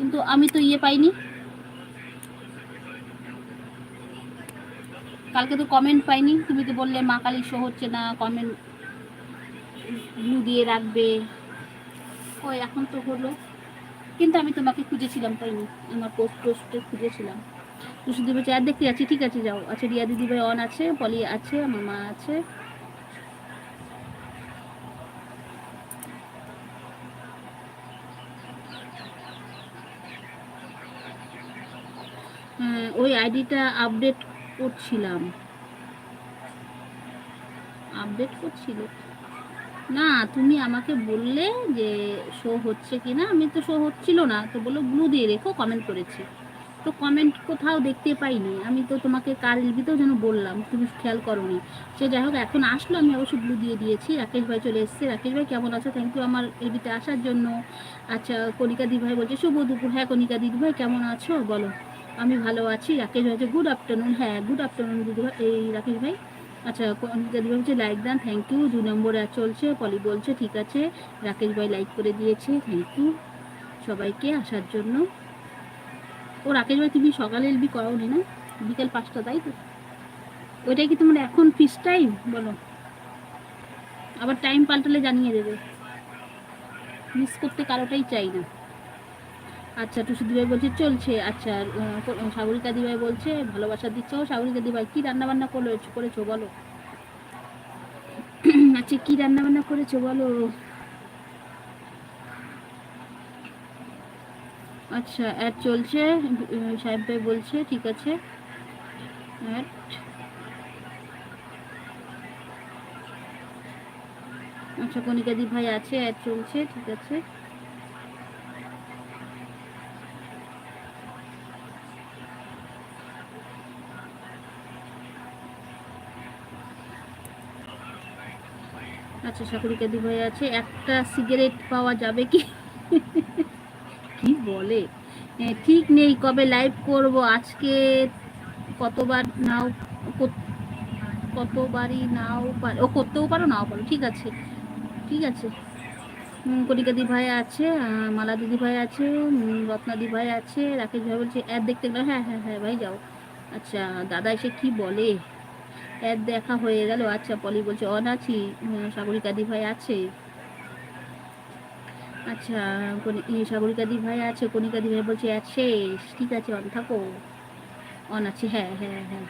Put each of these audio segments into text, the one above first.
কিন্তু আমি তো ইয়ে পাইনি। কালকে তো কমেন্ট পাইনি। তুমি তো বললে মা কালী শো হচ্ছে না কমেন্ট ব্লু দিয়ে রাখবে। ওই এখন তো হলো। কিন্তু আমি তোমাকে খুঁজেছিলাম, পাইনি। আমার পোস্ট টোস্টে খুঁজেছিলাম। তো শুধু বলছে, আর দেখতে যাচ্ছি, ঠিক আছে, যাও। আচ্ছা রিয়া দিদি ভাই অন আছে, পলি আছে আমার মা আছে। ওই আইডিটা আপডেট করছিলাম। আপডেট করছিল? না, তুমি আমাকে বললে যে শো হচ্ছে কি না, আমি তো শো হচ্ছিল না, তো বলল ব্লু দিয়ে রেখো কমেন্ট করেছি। তো কমেন্ট কোথাও দেখতে পাইনি। আমি তো তোমাকে কার এলবিতেও যেন বললাম, তুমি খেয়াল করোনি। সে যাই হোক, এখন আসলো, আমি অবশ্যই ব্লু দিয়ে দিয়েছি। রাকেশ ভাই চলে এসছে। রাকেশ ভাই, কেমন আছে? থ্যাংক ইউ আমার এলবিতে আসার জন্য। আচ্ছা কণিকা দি ভাই বলছে, শুভ দুপুর। হ্যাঁ কণিকা দিদি ভাই কেমন আছো? বলো। আমি ভালো আছি, রাকেশ ভাই গুড আফটারনুন হ্যাঁ গুড আফটারনুন দিদি ভাই, এই রাকেশ ভাই। আচ্ছা কণিকা দিদি ভাই হচ্ছে লাইক দেন থ্যাংক ইউ দু নম্বরে চলছে, পলি বলছে, ঠিক আছে, রাকেশ ভাই লাইক করে দিয়েছে থ্যাংক ইউ সবাইকে আসার জন্য। ও রাকেশ ভাই, তুমি সকালে এলবি করাওনি না? বিকেল পাঁচটা, তাই তো? ওইটাই কি তোমার এখন ফিস টাইম বলো। আবার টাইম পাল্টালে জানিয়ে দেবে। মিস করতে কারোটাই চাই না। আচ্ছা টুসু দিভাই বলছে, চলছে। আচ্ছা সাগরিকা দিভাই বলছে, ভালোবাসা দিচ্ছ। সাগরিকা দিভাই কি রান্না বান্না করেছ করেছ বলো? আচ্ছা কি রান্না বান্না করেছ বলো? আচ্ছা অ্যাড চলছে। সাহেব ভাই বলছে, ঠিক আছে। আচ্ছা কণিকা দি ভাই আছে অ্যাড চলছে, ঠিক আছে। আচ্ছা সাগরিকা দি ভাই আছে। একটা সিগারেট পাওয়া যাবে কি? কি বলে? ঠিক নেই কবে লাইভ করব? আজকে কতবার নাও কতবারই নাও পারো ও করতেও পারো নাও পারো ঠিক আছে। ঠিক আছে। উম, কণিকা দি ভাই আছে মালা দিদি ভাই আছে উম, রত্না দি ভাই আছে রাকেশ ভাই বলছে অ্যাড দেখতে গেলে হ্যাঁ হ্যাঁ হ্যাঁ ভাই যাও। আচ্ছা দাদা এসে কি বলে? অ্যাড দেখা হয়ে গেল। আচ্ছা পলি বলছে অন আছি উম, সাগরিকা দি ভাই আছে। আচ্ছা কনি- সাগরিকা দি ভাই আছে কণিকা ভাই বলছে অ্যাড শেষ ঠিক আছে অন থাকো। অন আছে হ্যাঁ হ্যাঁ হ্যাঁ।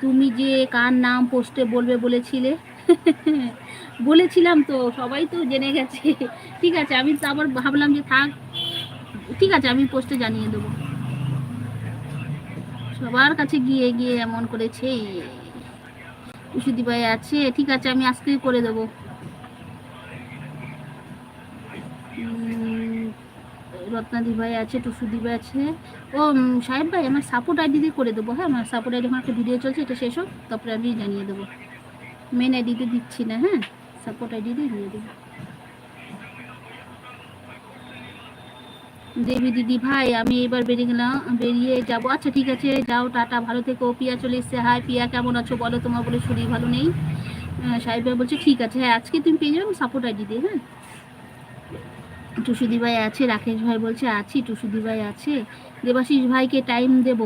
তুমি যে কার নাম পোস্টে বলবে বলেছিলে? বলেছিলাম তো সবাই তো জেনে গেছে। ঠিক আছে আমি তো আবার ভাবলাম যে থাক ঠিক আছে আমি পোস্টে জানিয়ে দেবো। সবার কাছে গিয়ে গিয়ে এমন করেছে। সুদি ভাই আছে, ঠিক আছে, আমি আজকেই করে দেবো। রত্নাদি ভাই আছে টুসুদি ভাই আছে। ও সাহেব ভাই, আমার সাপোর্ট আইডি দিয়ে করে দেবো হ্যাঁ? আমার সাপোর্ট আইডি আমার একটা ভিডিও চলছে, এটা শেষ হোক, তারপরে আমি জানিয়ে দেবো। মেন আইডিতে দিচ্ছি না হ্যাঁ? সাপোর্ট আইডি দিয়ে দিয়ে দেবো। দেবী দিদি ভাই, আমি এবার বেরিয়ে গেলাম, বেরিয়ে যাব। আচ্ছা ঠিক আছে, যাও, টাটা, ভালো থেকো। পিয়া চলে এসছে। হাই, পিয়া, কেমন আছো? বলো, তোমার বলে শরীর ভালো নেই। সাহেব ভাই বলছে, ঠিক আছে। হ্যাঁ আজকে তুমি পেয়ে যাবে সাপোর্ট আইডি দিয়ে হ্যাঁ? টুসুদি ভাই আছে, রাকেশ ভাই বলছে, আছি, টুসুদি ভাই আছে। দেবাশিস ভাইকে টাইম দেব।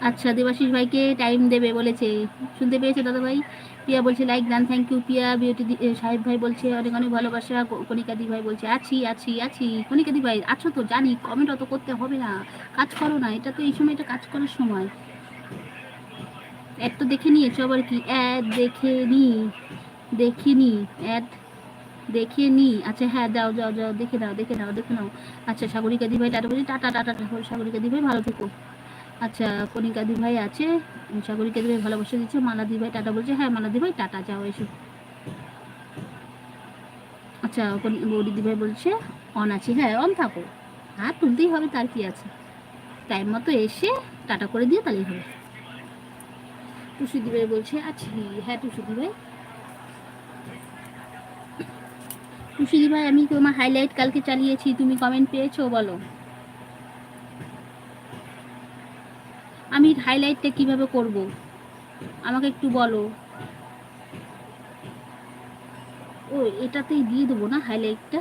আচ্ছা দেবাশিস ভাইকে টাইম দেবে, বলেছে। শুনতে পেয়েছে দাদা ভাই পিয়া বলছে লাইক দান থ্যাংক ইউ পিয়া। বিউটি সাহেব ভাই বলছে, অনেক অনেক ভালোবাসা। ক- কণিকা দি ভাই বলছে, আছি আছি আছি। কণিকা দি ভাই, আছো তো, জানি কমেন্ট অত করতে হবে না। কাজ করো না, এটা তো এই সময় এটা কাজ করার সময়। অ্যাড তো দেখে নিয়েছো, আবার কি? অ্যাড দেখে নি দেখিনি অ্যাড দেখে নি। আচ্ছা হ্যাঁ যাও যাও যাও দেখে নাও দেখে নাও দেখে নাও। আচ্ছা সাগরিকা দি ভাই, টাটা বলছি টাটা টাটা, সাগরিকা দি ভাই, ভালো থেকো। আচ্ছা কণিকা দি ভাই আছে সাগরিকা দি ভাই ভালোবাসা দিচ্ছে। মালা দি ভাই টাটা বলছে হ্যাঁ মালা দি ভাই টাটা, যাও, এসো। আচ্ছা কনি- গৌরী দি ভাই বলছে, অন আছি। হ্যাঁ অন থাকো। হ্যাঁ তুলতেই হবে, তার কি আছে? টাইম মতো এসে টাটা করে দিয়ে তাহলেই হবে। টুসু দি ভাই বলছে, আছি। হ্যাঁ টুসু দি ভাই টুসুদি ভাই আমি তোমার হাইলাইট কালকে চালিয়েছি, তুমি কমেন্ট পেয়েছ, বলো। আমি হাইলাইটটা কীভাবে করব? আমাকে একটু বলো। ও এটাতেই দিয়ে দেবো না হাইলাইটটা